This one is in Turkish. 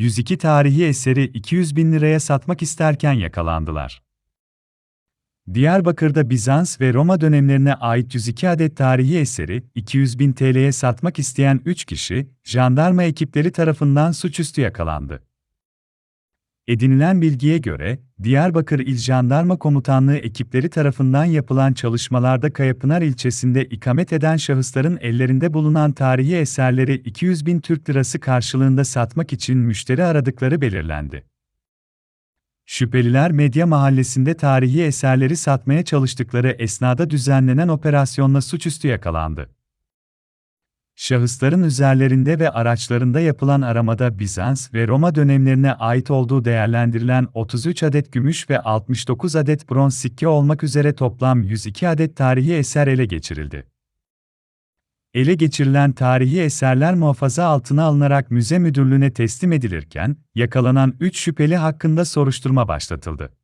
102 tarihi eseri 200 bin liraya satmak isterken yakalandılar. Diyarbakır'da Bizans ve Roma dönemlerine ait 102 adet tarihi eseri 200 bin TL'ye satmak isteyen 3 kişi, jandarma ekipleri tarafından suçüstü yakalandı. Edinilen bilgiye göre, Diyarbakır İl Jandarma Komutanlığı ekipleri tarafından yapılan çalışmalarda Kayapınar ilçesinde ikamet eden şahısların ellerinde bulunan tarihi eserleri 200 bin Türk lirası karşılığında satmak için müşteri aradıkları belirlendi. Şüpheliler Medya Mahallesi'nde tarihi eserleri satmaya çalıştıkları esnada düzenlenen operasyonla suçüstü yakalandı. Şahısların üzerlerinde ve araçlarında yapılan aramada Bizans ve Roma dönemlerine ait olduğu değerlendirilen 33 adet gümüş ve 69 adet bronz sikke olmak üzere toplam 102 adet tarihi eser ele geçirildi. Ele geçirilen tarihi eserler muhafaza altına alınarak müze müdürlüğüne teslim edilirken, yakalanan 3 şüpheli hakkında soruşturma başlatıldı.